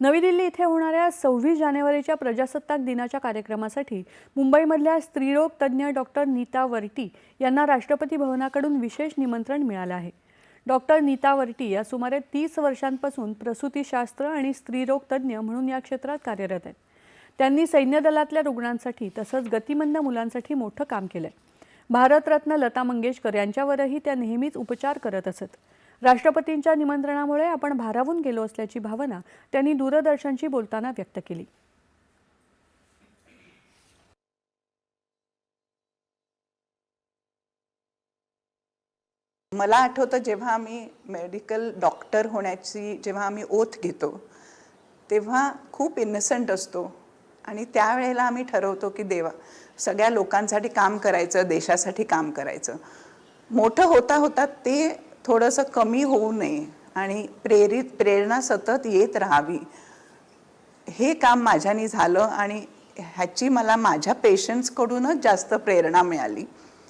नवी दिल्ली इथे होणाऱ्या सव्वीस जानेवारीच्या प्रजासत्ताक दिनाच्या कार्यक्रमासाठी मुंबईमधल्या स्त्रीरोग तज्ज्ञ डॉक्टर नीता वर्टी यांना राष्ट्रपती भवनाकडून विशेष निमंत्रण मिळालं आहे. डॉक्टर नीता वर्टी या सुमारे तीस वर्षांपासून प्रसूतीशास्त्र आणि स्त्रीरोग तज्ज्ञ म्हणून या क्षेत्रात कार्यरत आहेत. त्यांनी सैन्य दलातल्या रुग्णांसाठी तसंच गतिमंद मुलांसाठी मोठं काम केलंय. भारतरत्न लता मंगेशकर यांच्यावरही त्या नेहमीच उपचार करत असत. राष्ट्रपतींच्या निमंत्रणामुळे आपण भारावून गेलो असल्याची भावना त्यांनी दूरदर्शनशी बोलताना व्यक्त केली. मला आठवतं जेव्हा आम्ही मेडिकल डॉक्टर होण्याची जेव्हा आम्ही ओथ घेतो तेव्हा खूप इनसंट असतो. आणि त्यावेळेला आम्ही ठरवतो की देवा सगळ्या लोकांसाठी काम करायचं देशासाठी काम करायचं. मोठं होता होता ते थोडंसं कमी होऊ नये आणि प्रेरित प्रेरणा सतत येत राहावी. हे काम माझ्यानी झालं आणि ह्याची मला माझ्या पेशंट्सकडूनच जास्त प्रेरणा मिळाली.